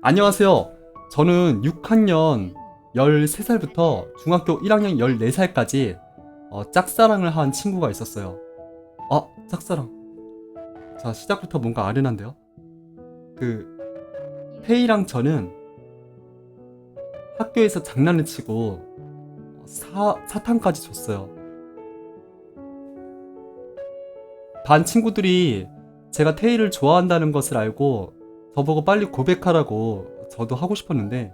안녕하세요. 저는 6학년 13살부터 중학교 1학년 14살까지 어, 짝사랑을 한 친구가 있었어요. 아, 짝사랑. 자, 시작부터 뭔가 아련한데요? 그, 페이랑 저는 학교에서 장난을 치고 사, 사탕까지 줬어요. 반 친구들이 제가 테이를 좋아한다는 것을 알고 저보고 빨리 고백하라고 저도 하고 싶었는데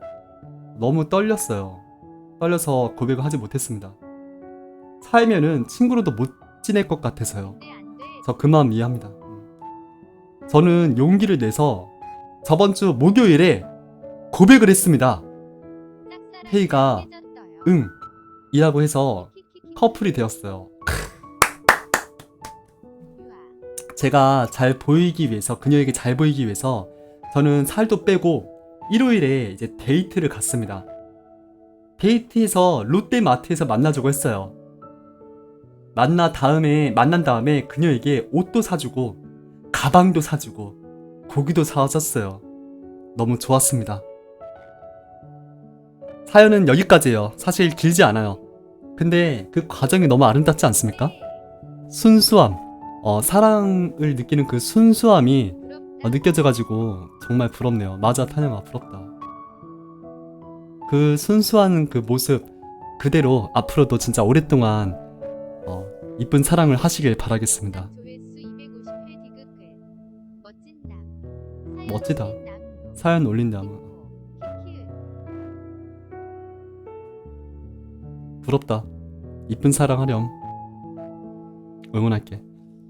너무 떨렸어요. 떨려서 고백을 하지 못했습니다. 살면은 친구로도 못 지낼 것 같아서요. 저 그 마음 이해합니다. 음. 저는 용기를 내서 저번 주 목요일에 고백을 했습니다. 페이가 응, 이라고 해서 커플이 되었어요. 제가 잘 보이기 위해서 그녀에게 잘 보이기 위해서 저는 살도 빼고 일요일에 이제 데이트를 갔습니다. 데이트에서 롯데마트에서 만나자고 했어요. 만나 다음에 만난 다음에 그녀에게 옷도 사주고 가방도 사주고 고기도 사줬어요. 너무 좋았습니다. 사연은 여기까지예요. 사실 길지 않아요. 근데 그 과정이 너무 아름답지 않습니까? 순수함, 어, 사랑을 느끼는 그 순수함이 어, 느껴져가지고 정말 부럽네요. 맞아, 타녀가 부럽다. 그 순수한 그 모습 그대로 앞으로도 진짜 오랫동안 어, 이쁜 사랑을 하시길 바라겠습니다. 멋지다. 사연 올린다면 부럽다. 이쁜 사랑 하렴. 응원할게.